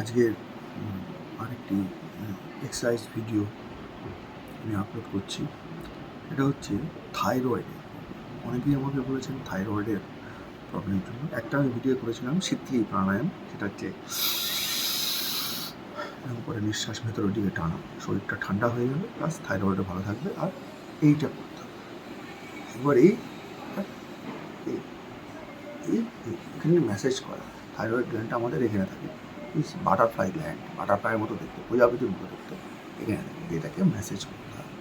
আজকের আরেকটি exercise video আমি আপলোড করছি। এটা হচ্ছে থাইরয়েড অনেকেই আমাকে বলেছেন থাইরয়েডের প্রবলেমের জন্য। একটা আমি ভিডিও করেছিলাম শীতলি প্রাণায়াম, সেটা হচ্ছে করে নিঃশ্বাস ভেতরের দিকে টানা। শরীরটা ঠান্ডা হয়ে যাবে প্লাস থাইরয়েডও ভালো থাকবে আর এইটা করতে হবে। এবার এই এখানে ম্যাসেজ করা। থাইরয়েড গ্ল্যান্ডটা আমাদের এখানে থাকে। বাটারফ্লাই গ্ল্যান্ড বাটারফ্লাইয়ের মতো দেখতে, প্রজাপতির মতো দেখতে। এখানে এটাকে মেসেজ করতে হবে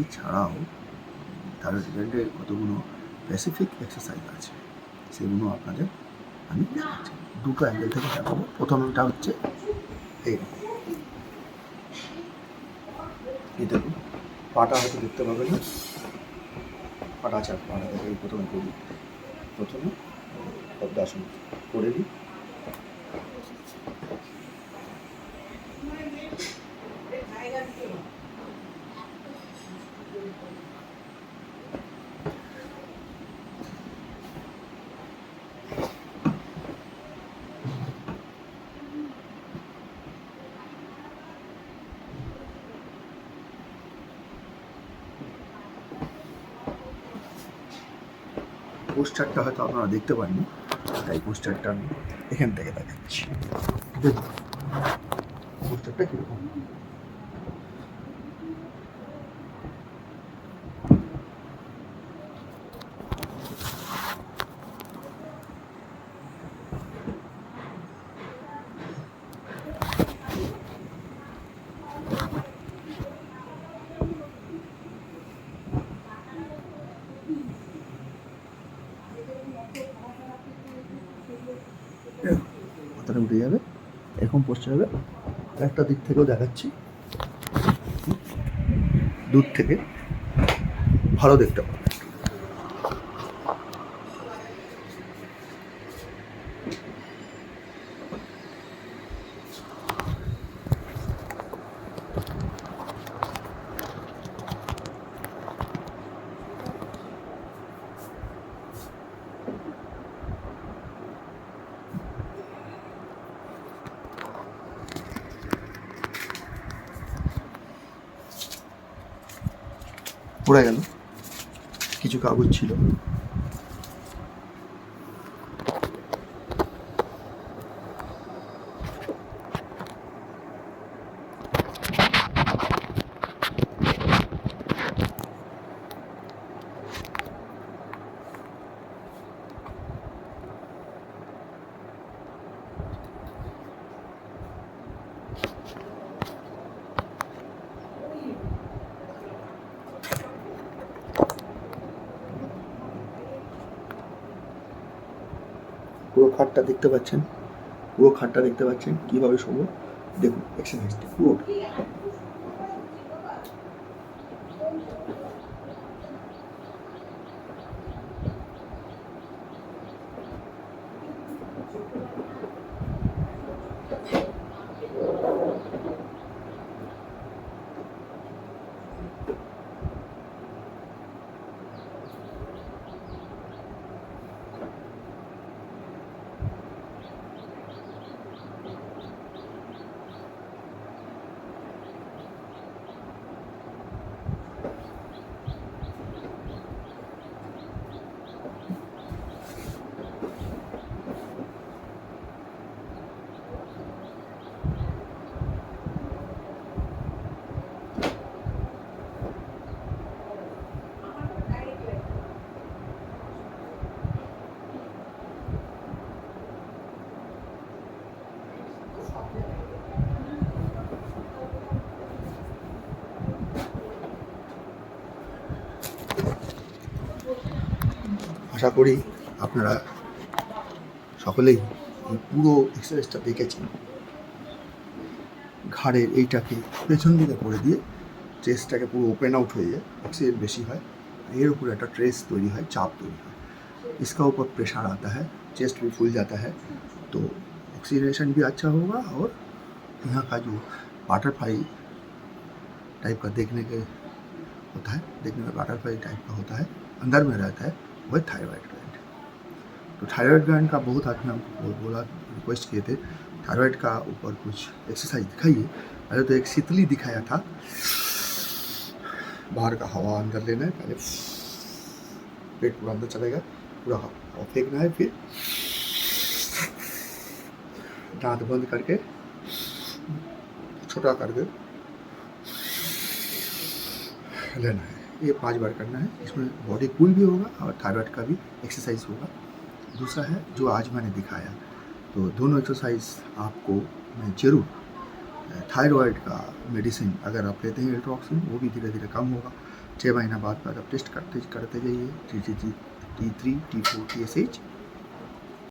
এছাড়াও থাইরয়েড গ্ল্যান্ডের কতগুলো স্পেসিফিক এক্সারসাইজ আছে, সেগুলো আপনাদের আমি দেখাচ্ছি। দুটো অ্যাঙ্গেল থেকে দেখাবো। প্রথমটা হচ্ছে এই দেখুন, পাটা হয়তো দেখতে পাবেন না। পাটা চার পাটা এই প্রথমে করি। প্রথমে পদ্মাসন করে নিই। পোস্টারটা হয়তো আপনারা দেখতে পাননি। তাই পোস্টারটা আমি এখান থেকে দেখাচ্ছি। দেখুন পোস্টারটা কীরকম? মাথাটা উঠে যাবে। এরকম পোস্টার হবে। একটা দিক থেকেও দেখাচ্ছি। দূর থেকে ভালো দেখতে পাবে পড়ে গেল। কিছু কাগজ ছিল। খাটটা দেখতে পাচ্ছেন? পুরো খাটটা দেখতে পাচ্ছেন? কীভাবে শোবো দেখুন এক্সারসাইজটি পুরো। আশা করি আপনারা সকলেই এই পুরো এক্সারসাইজটা দেখেছেন ঘাড়ের এইটাকে পেছন দিকে করে দিয়ে চেস্টটাকে পুরো ওপেন आउट হয়ে যায় অক্সিজেন বেশি হয় এর উপরে একটা ट्रेस তৈরি হয় চাপ তৈরি হয় इसका ऊपर प्रेशर आता है चेस्ट भी फूल जाता है तो ऑक्सीजनेशन भी अच्छा होगा और यहाँ का जो बटरफ्लाई टाइप का देखने के होता है देखने में बटरफ्लाई टाइप का होता है अंदर में रहता है वह थायराइड ग्लैंड तो थायराइड ग्लैंड का बहुत आदमी हमको बोला रिक्वेस्ट किए थे। थायराइड का ऊपर कुछ एक्सरसाइज दिखाइए। पहले तो एक शीतली दिखाया था। बाहर का हवा अंदर लेना है, पहले पेट पूरा अंदर चलेगा, पूरा हवा फेंकना है फिर। दांत बंद करके छोटा करके लेना है। ये पाँच बार करना है। इसमें बॉडी कूल भी होगा और थायराइड का भी एक्सरसाइज होगा। दूसरा है, जो आज मैंने दिखाया तो दोनों एक्सरसाइज आपको मैं ज़रूर थायराइड का मेडिसिन अगर आप लेते हैं एल्ट्रॉक्सिन वो भी धीरे धीरे कम होगा। छः महीना बाद बाद आप टेस्ट करते करते जाइए। T T T T three T four T S H